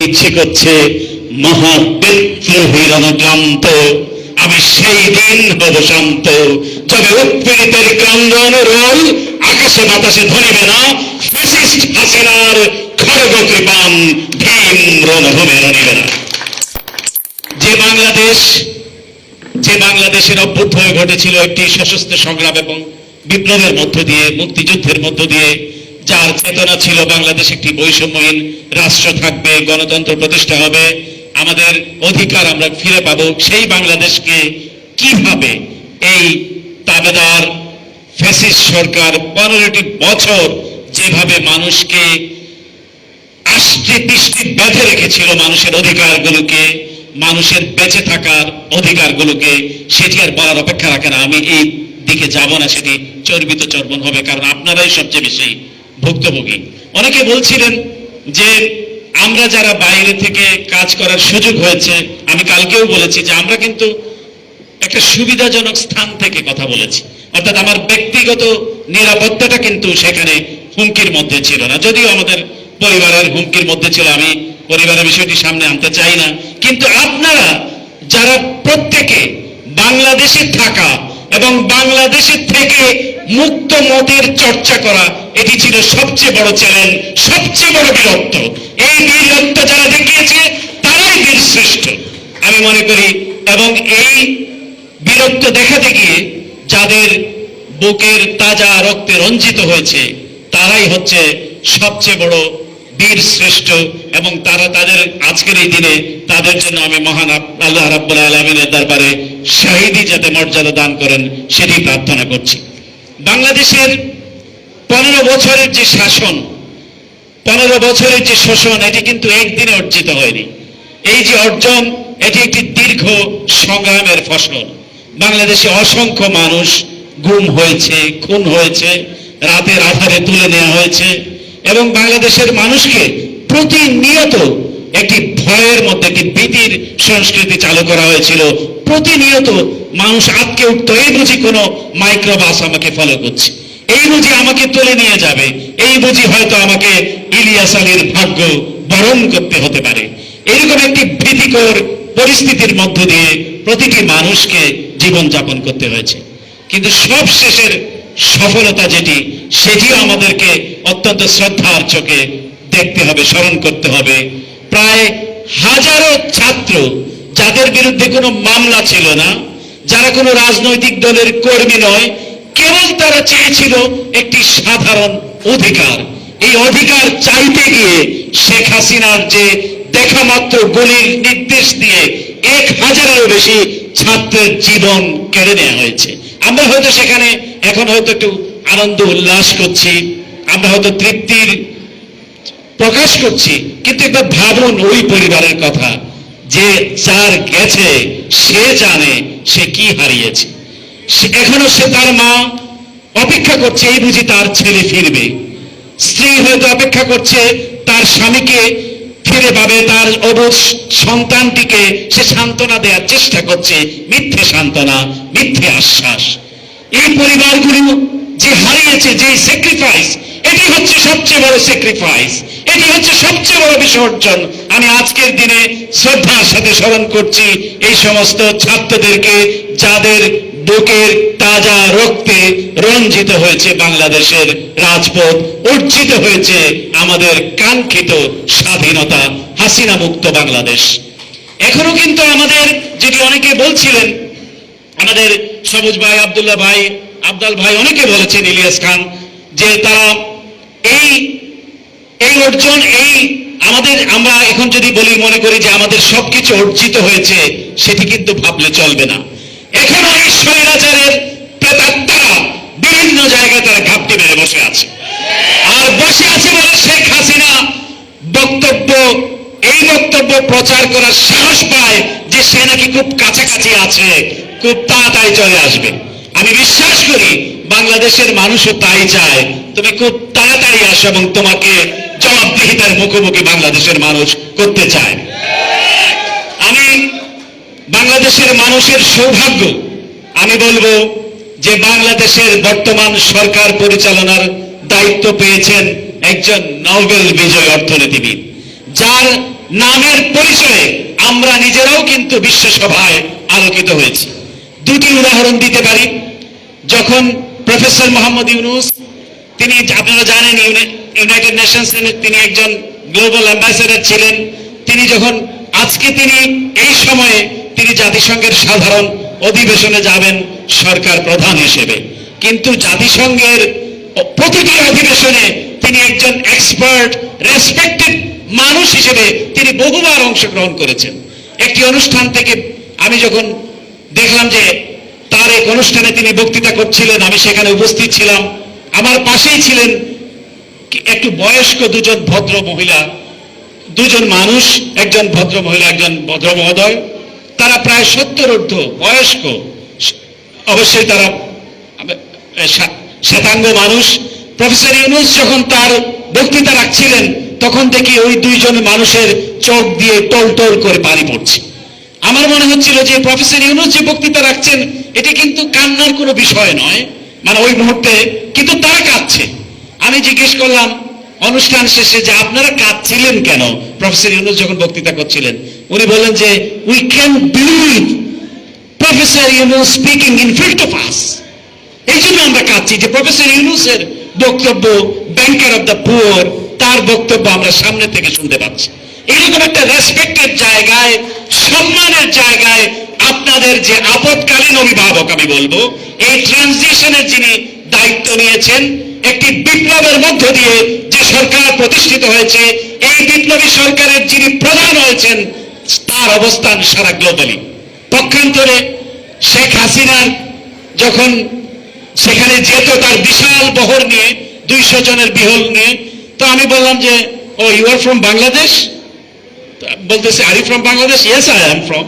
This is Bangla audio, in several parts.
ইচ্ছে করছে মহাবিদ্রোহীর অনুক্রান্ত আমি সেই দিন হব শান্ত। যবে উৎপীড়িতের ক্রন্দন রোল আকাশে বাতাসে ধরিবে না। ফ্যাসিস্ট হাসিনার খড়গ কৃপান ভীম রণভূমে রণিবে না। যে বাংলাদেশ, যে বাংলাদেশের অভ্যুত্থান ঘটেছিল একটি সশস্ত্র সংগ্রাম এবং বিপ্লবের মধ্য দিয়ে, মুক্তিযুদ্ধের মধ্য দিয়ে যার চেতনা ছিল বাংলাদেশ একটি বৈষম্যহীন রাষ্ট্র থাকবে, গণতন্ত্র প্রতিষ্ঠা হবে, আমাদের অধিকার আমরা ফিরে পাবো, সেই বাংলাদেশকে কীভাবে এই তাবেদার ফ্যাসিস্ট সরকার পনেরোটি বছর যেভাবে মানুষকে আষ্টে পৃষ্টি বেঁধে রেখেছিল মানুষের অধিকারগুলোকে, মানুষের বেঁচে থাকার অধিকারগুলোকে, সেটি আর বলার অপেক্ষা রাখে না। আমি এই দিকে যাব না, সেটি চর্বিত চর্বণ হবে, কারণ আপনারাই সবচেয়ে বেশি ভুক্তভোগী। অনেকে বলছিলেন যে, আমরা যারা বাইরে থেকে কাজ করার সুযোগ হয়েছে, আমি কালকেও বলেছি যে, আমরা কিন্তু একটা সুবিধাজনক স্থান থেকে কথা বলেছি। অর্থাৎ আমার ব্যক্তিগত নিরাপত্তাটা কিন্তু সেখানে হুমকির মধ্যে ছিল না। যদিও আমাদের পরিবারের হুমকির মধ্যে ছিল, আমি পরিবারের বিষয়টি সামনে আনতে চাই না। কিন্তু আপনারা যারা প্রত্যেকে বাংলাদেশে থাকা এবং বাংলাদেশের থেকে মুক্ত মতের চর্চা করা, এটি ছিল সবচেয়ে বড় চ্যালেঞ্জ, সবচেয়ে বড় বীরত্ব। এই বীরত্ব যারা দেখিয়েছে, তারাই বীর শ্রেষ্ঠ, আমি মনে করি। এবং এই বীরত্ব দেখাতে গিয়ে যাদের বুকের তাজা রক্তে রঞ্জিত হয়েছে, তারাই হচ্ছে সবচেয়ে বড় বীর শ্রেষ্ঠ এবং তারা তাদের আজকের এই দিনে তাদের জন্য আমি মহান আল্লাহ রাব্বুল আলমিনের দরবারে শাহিদি যাতে মর্যাদা দান করেন সেটি প্রার্থনা করছি। বাংলাদেশের পনেরো বছরের যে শাসন, পনেরো বছরের যে শোষণ, এটি কিন্তু একদিনে অর্জিত হয়নি। এই যে অর্জন, এটি একটি দীর্ঘ সংগ্রামের ফসল। বাংলাদেশে অসংখ্য মানুষ গুম হয়েছে, খুন হয়েছে, রাতের আধারে তুলে নেওয়া হয়েছে। এবং বাংলাদেশের মানুষকে প্রতিনিয়ত একটি ভয়ের মধ্যে, একটি ভীতির সংস্কৃতি চালু করা হয়েছিল। প্রতিনিয়ত মানুষ আটকে উঠতো, এই বুঝি কোনো মাইক্রোবাস আমাকে ফলো করছে। এই বুঝি আমাকে তুলে নিয়ে যাবে। এই বুঝি হয়তো আমাকে ইলিয়াস আলীর ভাগ্য বরণ করতে হতে পারে। এরকম একটি ভীতিকর পরিস্থিতির মধ্য দিয়ে প্রতিটি মানুষকে জীবনযাপন করতে হয়েছে। কিন্তু সব শেষের সফলতা যেটি, সেটিও আমাদেরকে অত্যন্ত শ্রদ্ধার চোখে দেখতে হবে, স্মরণ করতে হবে। প্রায় হাজারো ছাত্র যাদের বিরুদ্ধে কোনো মামলা ছিল না, যারা কোনো রাজনৈতিক দলের কর্মী নয়, কেবল তারা চেয়েছিল একটি সাধারণ অধিকার। এই অধিকার চাইতে গিয়ে শেখ হাসিনার যে দেখা মাত্র গুলির নির্দেশ দিয়ে এক হাজারেরও বেশি ছাত্রের জীবন কেড়ে নেওয়া হয়েছে। আমরা হয়তো সেখানে এখন হয়তো একটু আনন্দ উল্লাস করছি, আমরা হয়তো তৃপ্তির প্রকাশ করছি, কিন্তু একবার ভাবুন ওই পরিবারের কথা, যে যার গেছে, সে জানে সে কি হারিয়েছে। সে- এখনও সে তার মা অপেক্ষা করছে, এই বুঝি তার ছেলে ফিরবে। স্ত্রী হয়তো অপেক্ষা করছে, তার স্বামীকে ফিরে পাবে তার অবুজ সন্তানটিকে সে সান্ত্বনা দেওয়ার চেষ্টা করছে। মিথ্যে সান্ত্বনা, মিথ্যে আশ্বাস। এই পরিবারগুলো যে হারিয়েছে, যে স্যাক্রিফাইস এটি হচ্ছে সবচেয়ে বড় স্যাক্রিফাইস এটি হচ্ছে সবচেয়ে বড় বিসর্জন। আমি আজকের দিনে শ্রদ্ধার সাথে স্মরণ করছি এই সমস্ত ছাত্রদেরকে যাদের বুকের তাজা রক্তে রঞ্জিত হয়েছে বাংলাদেশের রাজপথ, অর্জিত হয়েছে আমাদের কাঙ্ক্ষিত স্বাধীনতা, হাসিনা মুক্ত বাংলাদেশ। এখনও কিন্তু আমাদের, যেটি অনেকে বলছিলেন, আমাদের সবুজ ভাই, আব্দুল্লাহ ভাই, আবদাল ভাই অনেকে বলেছেন, ইলিয়াস খান, যে তারা এই এই অর্জন, এই আমাদের, আমরা এখন যদি বলি, মনে করি যে আমাদের সবকিছু অর্জিত হয়েছে, সেটি কিন্তু ভাবলে চলবে না। এখনও এই স্বৈরাচারের প্রেতাত্মারা বিভিন্ন জায়গায় তারা ঘাপটি মেরে বসে আছে। আর বসে আছে বলে শেখ হাসিনা বক্তব্য, এই বক্তব্য প্রচার করার সাহস পায় যে সে নাকি খুব কাছাকাছি আছে, খুব তাড়াতাড়ি চলে আসবে। আমি বিশ্বাস করি বাংলাদেশের মানুষও তাই চায়, তুমি খুব তাড়াতাড়ি আসো এবং তোমাকে জবাবদিহিতার মুখোমুখি বাংলাদেশের মানুষ করতে চায়। আমি বাংলাদেশের মানুষের সৌভাগ্য, আমি বলব যে বাংলাদেশের বর্তমান সরকার পরিচালনার দায়িত্ব পেয়েছেন একজন নোবেল বিজয় অর্থনীতিবিদ, যার নামের পরিচয়ে আমরা নিজেরাও কিন্তু বিশ্বসভায় আলোকিত হয়েছি। দুটি উদাহরণ দিতে পারি। যখন প্রফেসর মোহাম্মদ ইউনুস, তিনি আপনারা জানেন, ইউনে- ইউনাইটেড নেশনস তিনি একজন গ্লোবাল অ্যাম্বাসেডর ছিলেন। তিনি যখন, আজকে তিনি এই সময়ে তিনি জাতিসংঘের সাধারণ অধিবেশনে যাবেন সরকার প্রধান হিসেবে। কিন্তু জাতিসংঘের প্রতিটি অধিবেশনে তিনি একজন এক্সপার্ট রেসপেক্টেড মানুষ হিসেবে তিনি বহুবার অংশগ্রহণ করেছেন। একটি অনুষ্ঠান থেকে আমি যখন দেখলাম যে তার এক অনুষ্ঠানে তিনি বক্তৃতা করছিলেন, আমি সেখানে উপস্থিত ছিলাম। আমার পাশেই ছিলেন একটু বয়স্ক দুজন ভদ্র মহিলা, দুজন মানুষ, একজন ভদ্র মহিলা, একজন ভদ্র মহোদয়। তারা প্রায় সত্তর ঊর্ধ্ব বয়স্ক। অবশ্যই তারা শ্বেতাঙ্গ মানুষ। প্রফেসর ইউনুস যখন তার বক্তৃতা রাখছিলেন, তখন দেখি ওই দুইজন মানুষের চোখ দিয়ে টল টল করে পানি পড়ছে। আমার মনে হচ্ছিল যে প্রফেসর ইউনুস যে বক্তৃতা রাখছেন, এটি কিন্তু কান্নার কোনো বিষয় নয়। মানে ওই মুহূর্তে কিন্তু তারা কাঁদছে। আমি জিজ্ঞেস করলাম, অনুষ্ঠান শেষে যে আপনারা কাঁদছিলেন কেন? প্রফেসর ইউনুস যখন বক্তৃতা করছিলেন উনি বললেন যে we can believe professor Yunus speaking in front of us এই জন্য আমরা কাঁদছি যে প্রফেসর ইউনুসের বক্তব্য ব্যাংকার অফ দ্য পুয়ার তার বক্তব্য আমরা সামনে থেকে শুনতে পাচ্ছি। এরকম একটা রেসপেক্টেড জায়গায়, সম্মানের জায়গায় আপনাদের যে আপদকালীন অভিভাবক আমি বলব, এই ট্রানজিশনের যিনি দায়িত্ব নিয়েছেন, একটি বিপ্লবের মধ্য দিয়ে যে সরকার প্রতিষ্ঠিত হয়েছে, এই বিপ্লবী সরকারের যিনি প্রধান হয়েছেন তার অবস্থান সারা গ্লোবালি পক্ষান্তরে শেখ হাসিনার যখন সেখানে যেত তার বিশাল বহর নিয়ে, দুইশো জনের বিহল নিয়ে, তো আমি বললাম যে, oh you are from Bangladesh বলতেছে are you from Bangladesh yes I am from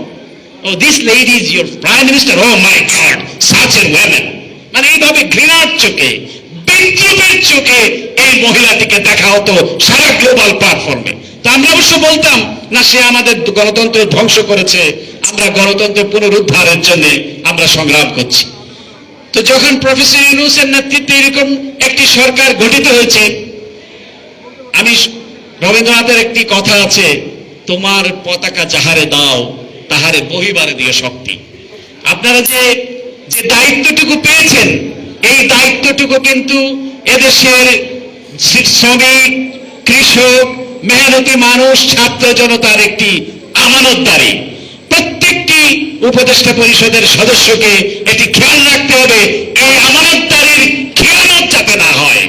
oh this lady is your prime minister oh my god such a women মানে এইভাবে ঘৃণার চোখে বিদ্রুপের চোখে এই মহিলাটিকে দেখা হতো সারা গ্লোবাল প্ল্যাটফর্মে তো আমরা অবশ্য বলতাম, না, সে আমাদের গণতন্ত্র ধ্বংস করেছে, আমরা গণতন্ত্র পুনরুদ্ধারের জন্য আমরা সংগ্রাম করছি। তো যখন প্রফেসর ইউনুসের নেতৃত্বে এরকম একটি সরকার গঠিত হয়েছে, আমি রবীন্দ্রনাথের একটি কথা আছে, তোমার পতাকা যাহারে দাও, তাহারে বহিবারে দিও শক্তি। আপনারা যে যে দায়িত্বটুকু পেয়েছেন, এই দায়িত্বটুকু কিন্তু এদেশের শ্র- শ্রমিক, কৃষক মেহনতি মানুষ, ছাত্র জনতার একটি আমানতদারি। প্রত্যেকটি উপদেষ্টা পরিষদের সদস্যকে এটি খেয়াল রাখতে হবে, এই আমানতদারির খেয়ানত যাতে না হয়।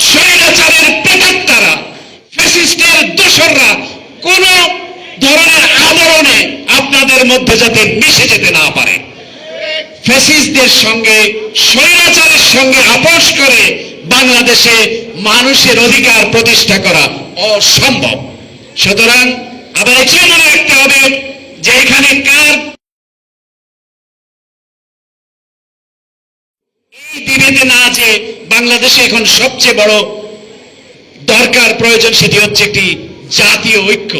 স্বৈরাচারের প্রেতাত্মারা, ফ্যাসিস্টের দোসররা কোন ধরনের আবরণে আপনাদের মধ্যে যাতে মিশে যেতে না পারে। ফ্যাসিস্টদের সঙ্গে, স্বৈরাচারের সঙ্গে আপোষ করে বাংলাদেশে মানুষের অধিকার প্রতিষ্ঠা করা অসম্ভব। সুতরাং আবার এটিও মনে রাখতে হবে যে এখানে কার এই বিভেদে না যে বাংলাদেশে এখন সবচেয়ে বড় দরকার, প্রয়োজন সেটি হচ্ছে একটি জাতীয় ঐক্য।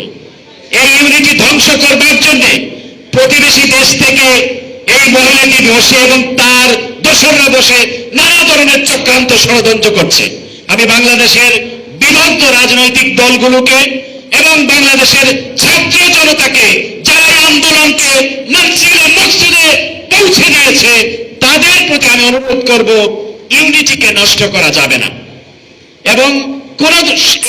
এই ইউনিটি ধ্বংস করবার জন্য প্রতিবেশী দেশ থেকে এই মহিলাটি বসে এবং তার দোসররা বসে নানা ধরনের চক্রান্ত ষড়যন্ত্র করছে। আমি বাংলাদেশের বিভক্ত রাজনৈতিক দলগুলোকে এবং বাংলাদেশের ছাত্র জনতাকে যারা এই আন্দোলনকে মসজিদে মসজিদে পৌঁছে দিয়েছে, তাদের প্রতি আমি অনুরোধ করব, ইউনিটিকে নষ্ট করা যাবে না। এবং কোন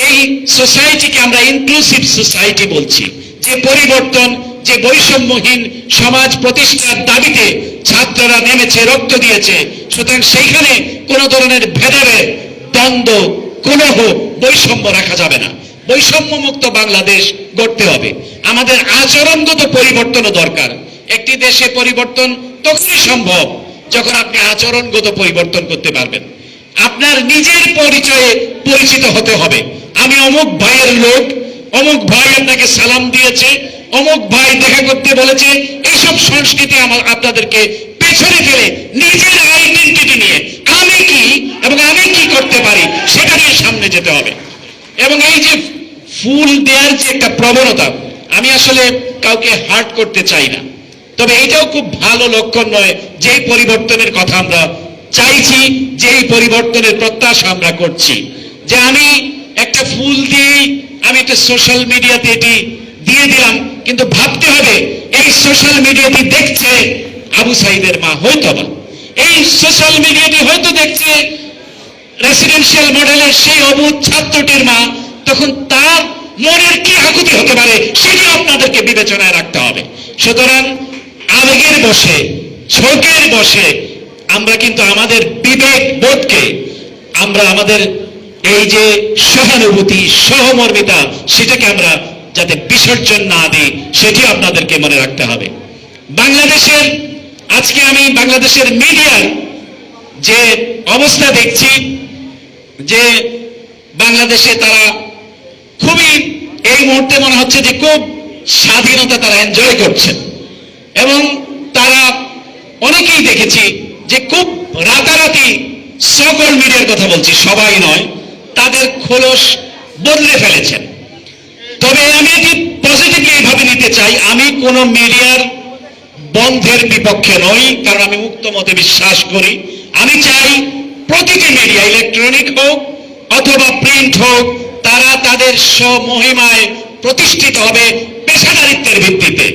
এই সোসাইটিকে আমরা ইনক্লুসিভ সোসাইটি বলছি। যে পরিবর্তন যে বৈষম্যহীন সমাজ প্রতিষ্ঠার দাবিতে ছাত্ররা নেমেছে, রক্ত দিয়েছে। সুতরাং সেইখানে কোন ধরনের ভেদাভেদ, দ্বন্দ্ব, কলহ বৈষম্য রাখা যাবে না। বৈষম্য মুক্ত বাংলাদেশ গড়তে হবে। আমাদের আচরণগত পরিবর্তনও দরকার। একটি দেশে পরিবর্তন তখনই সম্ভব যখন আপনি আচরণগত পরিবর্তন করতে পারবেন। আপনার নিজের পরিচয়ে পরিচিত হতে হবে। আমি অমুক ভাইয়ের লোক, অমুক ভাই আপনাকে সালাম দিয়েছে অমুক ভাই দেখা করতে বলেছে এইসব সংস্কৃতি আমার আপনাদেরকে পেছনে ফেলে নিজের আইডেন্টিটি নিয়ে। আমি কি এবং আমি কি করতে পারি সেটা নিয়ে সামনে যেতে হবে। এবং এই যে ফুল দেওয়ার যে একটা প্রবণতা, আমি আসলে কাউকে হার্ট করতে চাই না। তবে এটাও খুব ভালো লক্ষণ নয় যে পরিবর্তনের কথা আমরা চাইছি যে এই পরিবর্তনের প্রত্যাশা আমরা করছি। যে আমি একটা ফুল দিয়েই আমি একটা সোশ্যাল মিডিয়াতে এটি দিয়ে দিলাম, কিন্তু ভাবতে হবে, এই সোশ্যাল মিডিয়াটি দেখছে আবু সাইদের মা, হয়তো বা। এই সোশ্যাল মিডিয়াটি হয়তো দেখছে রেসিডেন্সিয়াল মডেলের সেই অবুধ ছাত্রটির মা, তখন তার মনের কি আকুতি হতে পারে সেটি আপনাদেরকে বিবেচনায় রাখতে হবে। সুতরাং আবেগের বসে, ঝোঁকের বসে আমরা কিন্তু আমাদের বিবেক বোধকে, আমরা আমাদের এই যে সহানুভূতি, সহমর্মিতা, সেটাকে আমরা যাতে বিসর্জন না দিই সেটি আপনাদেরকে মনে রাখতে হবে। বাংলাদেশের, আজকে আমি বাংলাদেশের মিডিয়ার যে অবস্থা দেখছি, যে বাংলাদেশে তারা খুবই, এই মুহূর্তে মনে হচ্ছে যে খুব স্বাধীনতা তারা এনজয় করছে। এবং তারা অনেকেই দেখেছি যে খুব রাতারাতি সকল মিডিয়ার কথা বলছি, সবাই নয়, তাদের খোলস বদলে ফেলেছেন। তবে আমি এটি পজিটিভলি এইভাবে নিতে চাই? আমি কোন মিডিয়ার বন্ধের বিপক্ষে নই, কারণ আমি মুক্ত মতে বিশ্বাস করি। আমি চাই প্রতিটি মিডিয়া ইলেকট্রনিক হোক অথবা প্রিন্ট হোক, তারা তাদের স্বমহিমায় প্রতিষ্ঠিত হবে পেশাদারিত্বের ভিত্তিতে।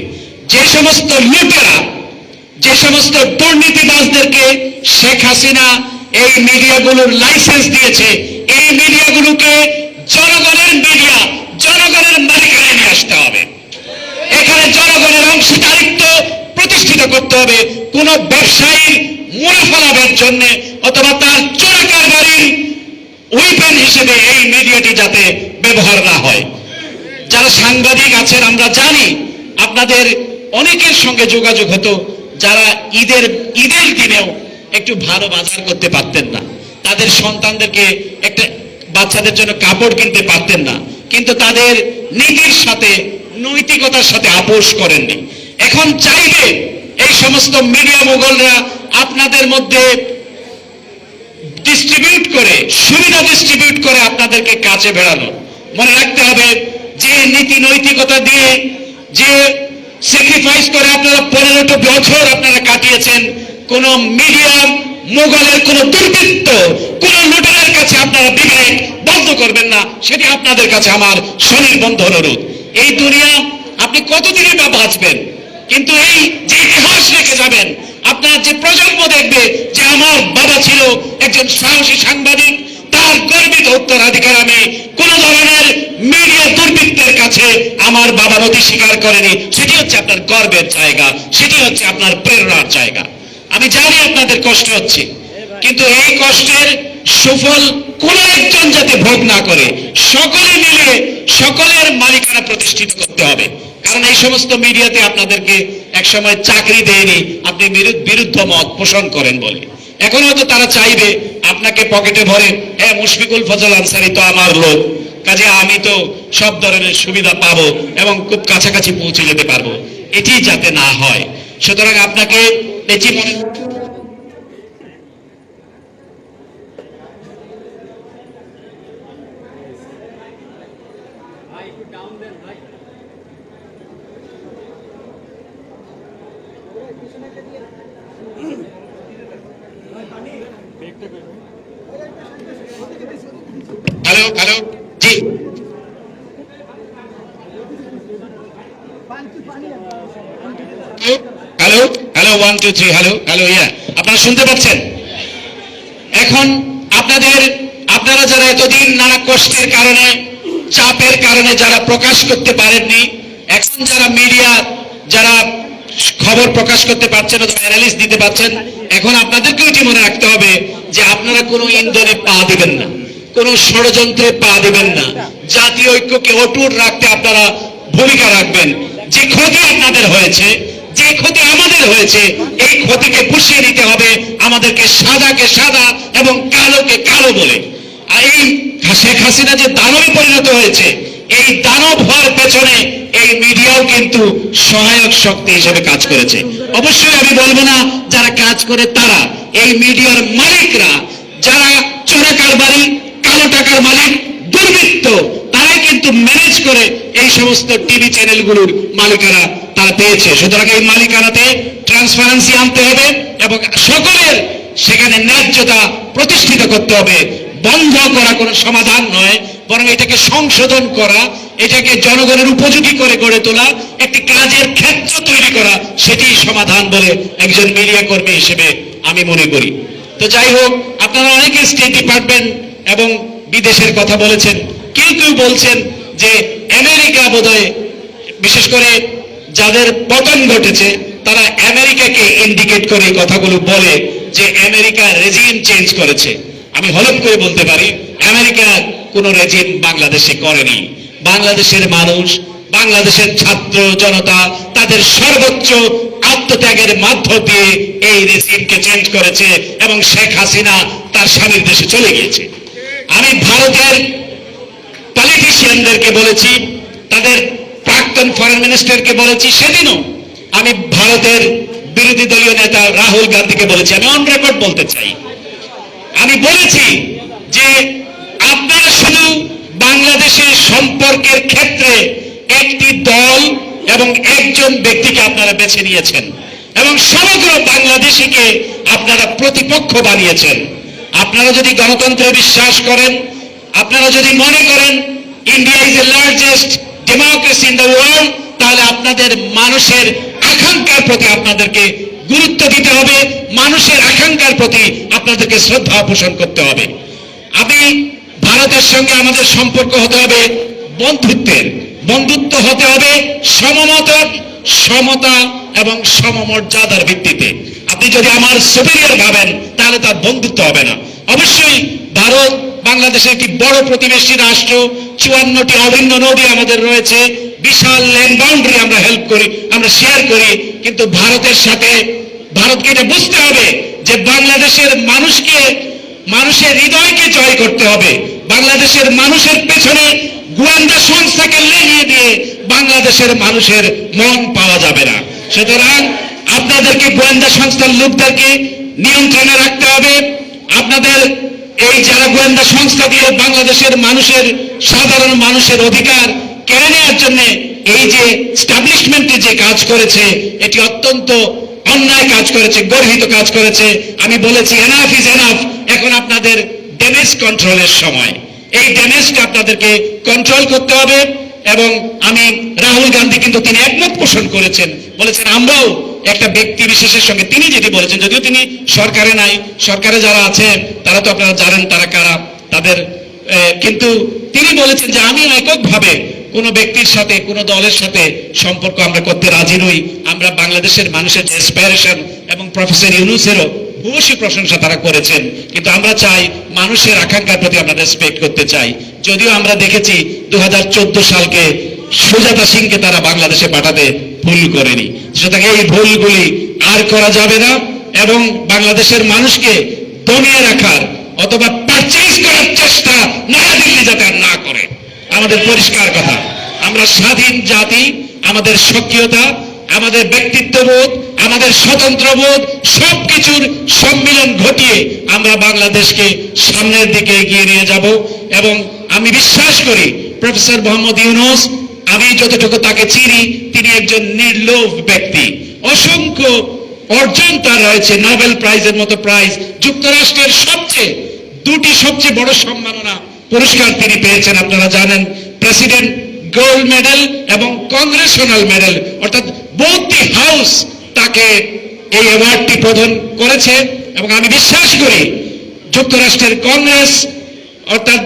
যে সমস্ত লুটেরা, যে সমস্ত দুর্নীতিবাজদেরকে শেখ হাসিনা এই মিডিয়াগুলোর লাইসেন্স দিয়েছে, এই মিডিয়াগুলোকে জনগণের মিডিয়া জনগণের মালিকানায় নিয়ে আসতে হবে। এখানে জনগণের অংশীদারিত্ব প্রতিষ্ঠিত করতে হবে। কোন ব্যবসায়ীর মুনাফা লাভের জন্য অথবা তার চোরা কারবারির উইপেন হিসেবে এই মিডিয়াটি যাতে ব্যবহার না হয়। যারা সাংবাদিক আছেন, আমরা জানি আপনাদের অনেকের সঙ্গে যোগাযোগ হতো, যারা ঈদের ঈদের দিনেও একটু ভালো বাজার করতে পারতেন না। তাদের সন্তানদেরকে একটা বাচ্চাদের জন্য কাপড় কিনতে পারতেন না। কিন্তু তাদের নীতির সাথে, নৈতিকতার সাথে আপোষ করেননি। এখন চাইবে এই সমস্ত মিডিয়া মোগলরা আপনাদের মধ্যে ডিস্ট্রিবিউট করে, সুবিধা ডিস্ট্রিবিউট করে আপনাদেরকে কাছে বেড়ানো। মনে রাখতে হবে, যে নীতি নৈতিকতা দিয়ে যে স্যাক্রিফাইস করে আপনারা পনেরোটা বছর আপনারা কাটিয়েছেন, কোন মিডিয়াম মোগলের কোন দুর্বৃত্ত কোন লুটের কাছে আপনারা বিবেক বন্ধ করবেন না, সেটি আপনাদের কাছে আমার স্বনির্বন্ধ অনুরোধ। এই দুনিয়া আপনি কতদিনই বা বাঁচবেন? কিন্তু এই যে ইতিহাস রেখে যাবেন, আপনার যে প্রজন্ম দেখবে যে আমার বাবা ছিল একজন সাহসী সাংবাদিক, তার গর্বিত উত্তরাধিকার আমি কোন ধরনের মিডিয়া দুর্বৃত্তের কাছে আমার বাবা নথি স্বীকার করেনি। সেটি হচ্ছে আপনার গর্বের জায়গা, সেটি হচ্ছে আপনার প্রেরণার জায়গা। আমি জানি আপনাদের কষ্ট হচ্ছে, কিন্তু এই কষ্টের সুফল কোন একজন যাতে ভোগ না করে, সকলে মিলে সকলের মালিকানা প্রতিষ্ঠিত করতে হবে। কারণ এই সমস্ত মিডিয়াতে আপনাদেরকে একসময় চাকরি দেয়নি, আপনি বিরুদ্ধ মত পোষণ করেন বলে। এখন হয়তো তারা চাইবে, আপনাকে পকেটে ভরে হ্যাঁ মুশফিকুল ফজল আনসারি তো আমার লোক, কাজে আমি তো সব ধরনের সুবিধা পাবো এবং খুব কাছাকাছি পৌঁছে যেতে পারব। এটি যাতে না হয়। সুতরাং আপনাকে এটি মনে হ্যালো হ্যালো জি hello hello one two three hello hello yeah আপনারা শুনতে পাচ্ছেন? এখন আপনাদের, আপনারা যারা এতদিন নানা কষ্টের কারণে, চাপের কারণে যারা প্রকাশ করতে পারেননি, এখন যারা মিডিয়া যারা খবর প্রকাশ করতে পারছেন অথবা অ্যানালিস্ট দিতে পারছেন, এখন আপনাদেরকেও এটি মনে রাখতে হবে যে আপনারা কোনো ইন্ধনে পা দিবেন না, কোনো ষড়যন্ত্রে পা দিবেন না। জাতীয় ঐক্যকে অটুট রাখতে আপনারা ভূমিকা রাখবেন। যে ক্ষতি আপনাদের হয়েছে যে ক্ষতি আমাদের হয়েছে, এই ক্ষতিকে পুষিয়ে নিতে হবে আমাদেরকে সাদাকে সাদা এবং কালোকে কালো বলে। আর এই শেখ হাসিনা যে দানবে পরিণত হয়েছে, এই দানব হওয়ার পেছনে এই মিডিয়াও কিন্তু সহায়ক শক্তি হিসেবে কাজ করেছে। অবশ্যই আমি বলব না, যারা কাজ করে তারা, এই মিডিয়ার মালিকরা, যারা চোরা কারবারি কালো টাকার মালিক, দুর্বৃত্ত কিন্তু ম্যানেজ করে এই সমস্ত টিভি চ্যানেলগুলোর মালিকানা তারা পেয়েছে। সুতরাং এই মালিকানাতে ট্রান্সপারেন্সি আনতে হবে এবং সকলের সেখানে ন্যায্যতা প্রতিষ্ঠিত করতে হবে। বন্ধ করা কোনো সমাধান নয়, বরং এটাকে সংশোধন করা, এটাকে জনগণের উপযোগী করে গড়ে তোলা, একটি কাজের ক্ষেত্র তৈরি করা সেটি সমাধান বলে একজন মিডিয়া কর্মী হিসেবে আমি মনে করি। তো যাই হোক, আপনারা অনেকে স্টেট ডিপার্টমেন্ট এবং বিদেশের কথা বলেছেন। কেউ কেউ বলছেন যে আমেরিকা বোধহয়, বিশেষ করে যাদের পতন ঘটেছে, তারা আমেরিকাকে ইন্ডিকেট করে এই কথাগুলো বলে যে আমেরিকা রেজিম চেঞ্জ করেছে। আমি হলফ করে বলতে পারি, আমেরিকা কোন রেজিম বাংলাদেশে করেনি। বাংলাদেশের মানুষ, বাংলাদেশের ছাত্র জনতা, তাদের সর্বোচ্চ আত্মত্যাগের মাধ্য দিয়ে এই রেজিমকে চেঞ্জ করেছে এবং শেখ হাসিনা তার স্বামীর দেশে চলে গিয়েছে। আমি ভারতের পলিটিশিয়ানদেরকে বলেছি, তাদের প্রাক্তন ফরেন মিনিস্টারকে বলেছি, সেদিনও আমি ভারতের বিরোধী দলীয় নেতা রাহুল গান্ধীকে বলেছি, আমি অন রেকর্ড বলতে চাই। আমি বলেছি যে আপনারা শুধু বাংলাদেশের সম্পর্কের ক্ষেত্রে একটি দল এবং একজন ব্যক্তিকে আপনারা বেছে নিয়েছেন এবং সমগ্র বাংলাদেশিকে আপনারা প্রতিপক্ষ বানিয়েছেন। আপনারা যদি গণতন্ত্রে বিশ্বাস করেন আপনারা যদি মনে করেন India is a largest democracy in the world তাহলে আপনাদের মানুষের আকাঙ্ক্ষার প্রতি আপনাদেরকে গুরুত্ব দিতে হবে, মানুষের আকাঙ্ক্ষার প্রতি আপনাদেরকে শ্রদ্ধা পোষণ করতে হবে। আমি ভারতের সঙ্গে আমাদের সম্পর্ক হতে হবে বন্ধুত্বের। বন্ধুত্ব হতে হবে সমমত সমতা এবং সমমর্যাদার ভিত্তিতে। আপনি যদি আমার সুপিরিয়র ভাবেন, তাহলে তার বন্ধুত্ব হবে না। অবশ্যই ভারত বাংলাদেশের একটি বড় প্রতিবেশী রাষ্ট্র, চুয়ান্নটি অভিন্ন নদী আমাদের রয়েছে, বিশাল ল্যান্ড বাউন্ডারি আমরা হেল্প করি, আমরা শেয়ার করি, কিন্তু ভারতের সাথে, ভারতকে এটা বুঝতে হবে যে বাংলাদেশের মানুষকে, মানুষের হৃদয়কে জয় করতে হবে। বাংলাদেশের মানুষের পেছনে গোয়েন্দা সংস্থাকে লেগিয়ে দিয়ে বাংলাদেশের মানুষের মন পাওয়া যাবে না। সুতরাং আপনাদেরকে গোয়েন্দা সংস্থার লোকদেরকে নিয়ন্ত্রণে রাখতে হবে। আপনাদের এই যারা গোয়েন্দা সংস্থা দিয়ে বাংলাদেশের মানুষের, সাধারণ মানুষের অধিকার কেড়ে নেওয়ার জন্য এই যে স্টাবলিশমেন্টে যে কাজ করেছে, এটি অত্যন্ত অন্যায় কাজ করেছে, গর্হিত কাজ করেছে। আমি বলেছি এনাফ ইজ এনাফ এখন আপনাদের ড্যামেজ কন্ট্রোলের সময়। এই ড্যামেজটা আপনাদেরকে কন্ট্রোল করতে হবে এবং আমি রাহুল গান্ধী কিন্তু তিনি একমত পোষণ করেছেন। বলেছেন, আমরাও একটা ব্যক্তি বিশেষের সঙ্গে, তিনি যেটি বলেছেন, যদিও তিনি সরকারে নাই, সরকারে যারা আছেন, তারা তো আপনারা জানেন তারা কারা, তাদের কিন্তু তিনি বলেছেন যে আমি এককভাবে কোন ব্যক্তির সাথে, কোন দলের সাথে সম্পর্ক আমরা করতে রাজি নই। আমরা বাংলাদেশের মানুষের যে অ্যাসপায়ারেশন এবং প্রফেসর ইউনুসেরও ভূয়সী প্রশংসা তারা করেছেন। কিন্তু আমরা চাই মানুষের আকাঙ্ক্ষার প্রতি আমরা রেসপেক্ট করতে চাই। যদিও আমরা দেখেছি দু হাজার চোদ্দ সালকে সুজাতা সিংকে তারা বাংলাদেশে পাঠাতে ভুল করেনি। সুতরাং এই ভুলগুলি আর করা যাবে না এবং বাংলাদেশের মানুষকে দমিয়ে রাখার অথবা পারচেজ করার চেষ্টা নয়াদিল্লি যাতে আর না করে। আমাদের পরিষ্কার কথা, আমরা স্বাধীন জাতি, আমাদের সক্রিয়তা আমাদের ব্যক্তিত্ববোধ, আমাদের স্বতন্ত্রবোধ, সবকিছুর সম্মিলন ঘটিয়ে আমরা বাংলাদেশকে সামনের দিকে এগিয়ে নিয়ে যাব এবং আমি বিশ্বাস করি প্রফেসর মোহাম্মদ ইউনুস আমি যতটুকু তাকে চিনি, তিনি একজন নির্লোভ ব্যক্তি। অসংখ্য অর্জন তার রয়েছে নোবেল প্রাইজের মতো প্রাইজ যুক্তরাষ্ট্রের সবচেয়ে, দুটি সবচেয়ে বড় সম্মাননা পুরস্কার তিনি পেয়েছেন, আপনারা জানেন, প্রেসিডেন্ট গোল্ড মেডেল এবং কংগ্রেশনাল মেডেল। অর্থাৎ দি হাউস তাকে এই অ্যাওয়ার্ডটি প্রদান করেছে এবং আমি বিশ্বাস করি যুক্তরাষ্ট্রের কংগ্রেস, অর্থাৎ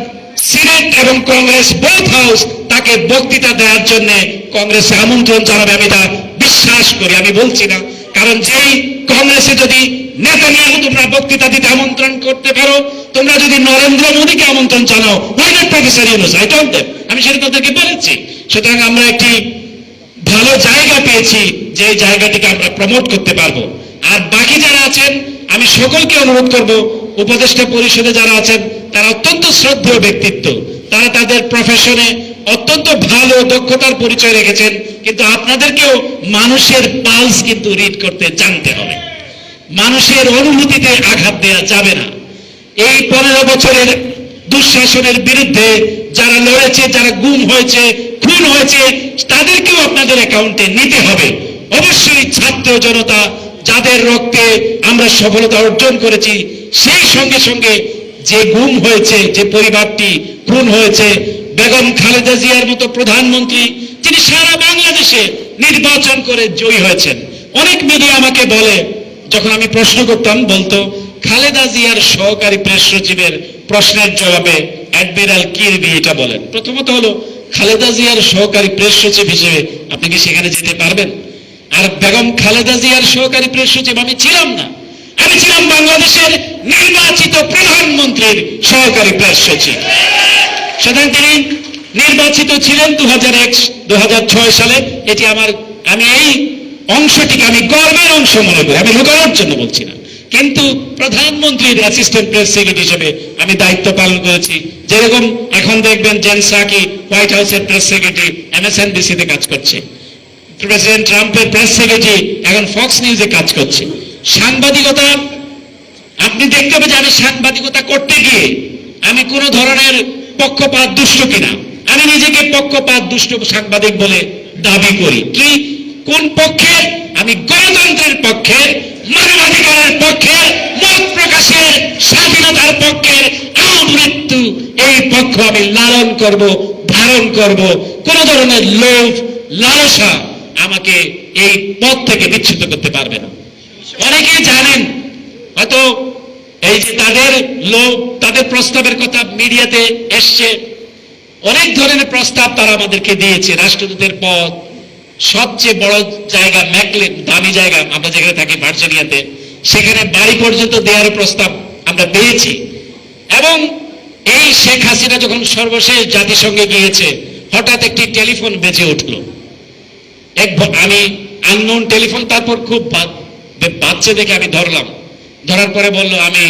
সিনেট এবং কংগ্রেস বোথ হাউস তাকে বক্তৃতা দেওয়ার জন্য কংগ্রেসে আমন্ত্রণ জানাবে। আমি তা বিশ্বাস করি, আমি বলছি না। কারণ যেই কংগ্রেসে যদি নেতা নিয়ে তোমরা বক্তৃতা দিতে আমন্ত্রণ করতে পারো, তোমরা যদি নরেন্দ্র মোদীকে আমন্ত্রণ জানাও why not professor Yunus I them আমি সেটা তাদেরকে বলেছি। সুতরাং আমরা একটি ভালো জায়গা পেয়েছি যে জায়গাটিকে আমরা প্রমোট করতে পারব। আর বাকি যারা আছেন, আমি সকলকে অনুরোধ করব, উপদেষ্টা পরিষদে যারা আছেন তারা অত্যন্ত শ্রদ্ধেয় ব্যক্তিত্ব। তারা তাদের প্রফেশনে অত্যন্ত ভালো দক্ষতার পরিচয় রেখেছেন, কিন্তু আপনাদেরকেও মানুষের পালস কিন্তু রিড করতে জানতে হবে। মানুষের অনুভূতিতে আঘাত দেওয়া যাবে না। এই পনেরো বছরের দুঃশাসনের বিরুদ্ধে যারা লড়েছে, যারা গুম হয়েছে, খুন হয়েছে, তাদেরকেও আপনাদের অ্যাকাউন্টে নিতে হবে। অবশ্যই ছাত্র জনতা যাদের রক্তে আমরা সফলতা অর্জন করেছি, সেই সঙ্গে সঙ্গে যে গুম হয়েছে, যে পরিবারটি খুন হয়েছে, বেগম খালেদা জিয়ার মতো প্রধানমন্ত্রী যিনি সারা বাংলাদেশে নির্বাচন করে জয়ী হয়েছেন। অনেক মিডিয়া আমাকে বলে, যখন আমি প্রশ্ন করতাম, বলতো, খালেদা জিয়ার সহকারী প্রেস সচিবের প্রশ্নের জবাবে অ্যাডমিরাল কিরবি এটা বলেন। প্রথমত হলো, খালেদা জিয়ার সহকারী প্রেস সচিব হিসেবে আপনি কি সেখানে যেতে পারবেন? আর বেগম খালেদা জিয়ার সহকারী প্রেস সচিব আমি ছিলাম না। আমি ছিলাম বাংলাদেশের নির্বাচিত প্রধানমন্ত্রীর সহকারী প্রেস সচিব। সুতরাং তিনি নির্বাচিত ছিলেন দু হাজার এক দু সালে। এটি আমার, আমি এই অংশটিকে আমি গর্বের অংশ মনে করি। আমি লুকানোর জন্য বলছি না। কিন্তু প্রধানমন্ত্রীর অ্যাসিস্ট্যান্ট প্রেস সেক্রেটারি হিসেবে আমি দায়িত্ব পালন করেছি। যেরকম এখন দেখবেন জেন সাকি হোয়াইট হাউসের প্রেস সেক্রেটারি এমএসএনবিসিতে কাজ করছে। প্রেসিডেন্ট ট্রাম্পের প্রেস সেক্রেটারি এখন ফক্স নিউজে কাজ করছে। সাংবাদিকতা, আপনি দেখতে হবে আমি সাংবাদিকতা করতে গিয়ে আমি কোন ধরনের পক্ষপাত দুষ্ট কিনা। আমি নিজেকে পক্ষপাত দুষ্ট সাংবাদিক বলে দাবি করি। কি? কোন পক্ষে আমি গণতন্ত্রের পক্ষে মানবাধিকারের পক্ষে মত প্রকাশের, স্বাধীনতার পক্ষে মৃত্যু এই পক্ষ আমি লালন করব, ধারণ করব। কোন ধরনের লোভ, লালসা আমাকে এই পথ থেকে বিচ্ছিন্ন করতে পারবে না। অনেকেই জানেন, হয়তো এই যে তাদের লোক তাদের প্রস্তাবের কথা মিডিয়াতে এসছে, অনেক ধরনের প্রস্তাব তারা আমাদেরকে দিয়েছে, রাষ্ট্রদূতের পদ, সবচেয়ে বড় জায়গা ম্যাকলেন, দামি জায়গা, আমরা যেখানে থাকি ভার্জিনিয়াতে, সেখানে বাড়ি পর্যন্ত দেওয়ার প্রস্তাব আমরা পেয়েছি। এবং এই শেখ হাসিনা যখন সর্বশেষ জাতিসংঘে গিয়েছে, হঠাৎ একটি টেলিফোন বেজে উঠল। এক আমি আননোন টেলিফোন তারপর খুব বাচ্চা দেখে আমি ধরলাম। ধরার পরে বলল, আমি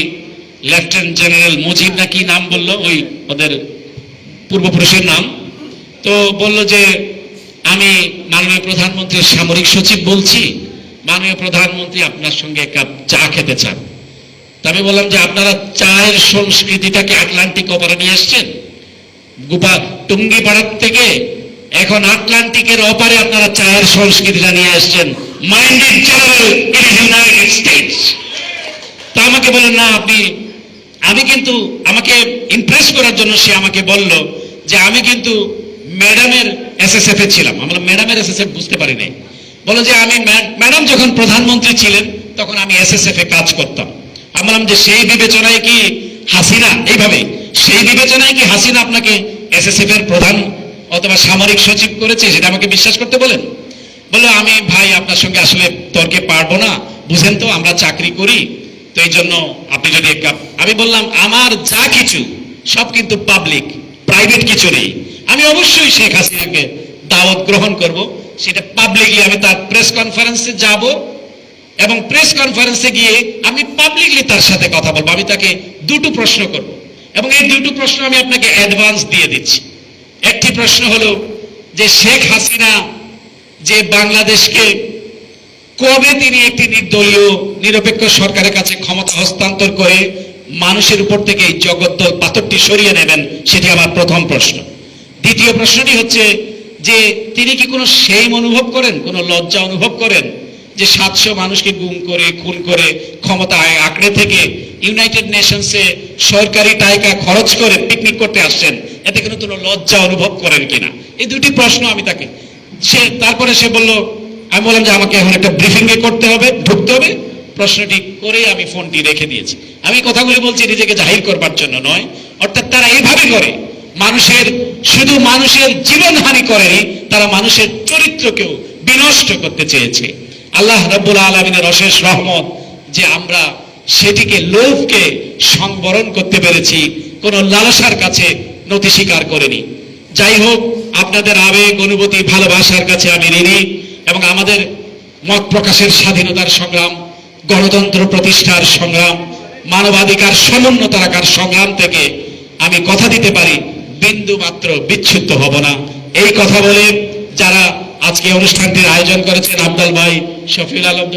লেফটেন্যান্ট জেনারেল মুজিব না কি নাম বলল? ওই ওদের পূর্বপুরুষের নাম। তো বলল যে, আমি মাননীয় প্রধানমন্ত্রীর সামরিক সচিব বলছি। মাননীয় প্রধানমন্ত্রী আপনার সঙ্গে এক কাপ চা খেতে চান। আমি বললাম যে, আপনারা চায়ের সংস্কৃতিটাকে আটলান্টিক ওপরে নিয়ে এসছেন গোপা টুঙ্গি পাড়ার থেকে এখন আটলান্টিকের অপারে আপনারা চায়ের সংস্কৃতিটা নিয়ে আসছেন। Minded general is United States তা আমাকে বলেন না, আপনি আমি কিন্তু আমাকে ইমপ্রেস করার জন্য সে আমাকে বলল যে আমি কিন্তু ম্যাডামের এসএসএফ এ ছিলাম। আমরা ম্যাডামের এসএসএফ বুঝতে পারি নাই বলো যে, আমি ম্যাডাম যখন প্রধানমন্ত্রী ছিলেন, তখন আমি এসএসএফ এ কাজ করতাম। আমি বললাম যে, সেই বিবেচনায় কি হাসিনা এইভাবে, সেই বিবেচনায় কি হাসিনা আপনাকে এসএসএফ এর প্রধান অথবা সামরিক সচিব করেছে, সেটা আমাকে বিশ্বাস করতে বলেন? বলল আমি ভাই, আপনার সঙ্গে আসলে তর্কে পারব না। বুঝেন তো, আমরা চাকরি করি। তো এই জন্য আপনি যদি এক কাপ আমি বললাম, আমার যা কিছু, সব কিন্তু পাবলিক প্রাইভেট কিছু নেই আমি অবশ্যই শেখ হাসিনাকে দাওয়াত গ্রহণ করব। সেটা পাবলিকলি আমি তার প্রেস কনফারেন্সে যাব এবং প্রেস কনফারেন্সে গিয়ে আমি পাবলিকলি তার সাথে কথা বলব। আমি তাকে দুটো প্রশ্ন করব এবং এই দুটো প্রশ্ন আমি আপনাকে অ্যাডভান্স দিয়ে দিচ্ছি। একটি প্রশ্ন হলো যে, শেখ হাসিনা যে বাংলাদেশকে কবে তিনি একটি নির্দলীয়, নিরপেক্ষ সরকারের কাছে ক্ষমতা হস্তান্তর করে মানুষের উপর থেকে এই জগদ্দল পাথরটি সরিয়ে নেবেন, সেটি আমার প্রথম প্রশ্ন। দ্বিতীয় প্রশ্নটি হচ্ছে যে তিনি কি কোনো সেই অনুভব করেন, কোনো লজ্জা অনুভব করেন যে সাতশো মানুষকে গুম করে, খুন করে ক্ষমতা আঁকড়ে থেকে ইউনাইটেড নেশনসে সরকারি টাকা খরচ করে পিকনিক করতে আসছেন? এতে কোনো কোনো লজ্জা অনুভব করেন কিনা? এই দুটি প্রশ্ন আমি তাকে সে তারপরে সে বলল, আমি বললাম যে আমাকে এখন একটা ব্রিফিং এ করতে হবে, ঢুকতে হবে। প্রশ্নটি করে আমি ফোনটি রেখে দিয়েছি। আমি কথাগুলি বলছি নিজেকে জাহির করবার জন্য নয়, অর্থাৎ তারা এইভাবে করে। মানুষের, শুধু মানুষের জীবনহানি করেনি, তারা মানুষের চরিত্রকেও বিনষ্ট করতে চেয়েছে। আল্লাহ রব্বুল আলমিনের অশেষ রহমত যে আমরা সেটিকে লোভকে সংবরণ করতে পেরেছি, কোনো লালসার কাছে নতি স্বীকার করেনি। যাই হোক আপনাদের আবেগ, অনুভূতি, ভালোবাসার কাছে আমি ঋণী এবং আমাদের মত প্রকাশের স্বাধীনতার সংগ্রাম, গণতন্ত্র প্রতিষ্ঠার সংগ্রাম, মানবাধিকার সমুন্নত রাখার সংগ্রাম থেকে আমি কথা দিতে পারি, বিন্দু মাত্র বিচ্ছুত হব না। এই কথা বলে যারা আজকে অনুষ্ঠানটির আয়োজন করেছেন আব্দাল ভাই শফিউল আলম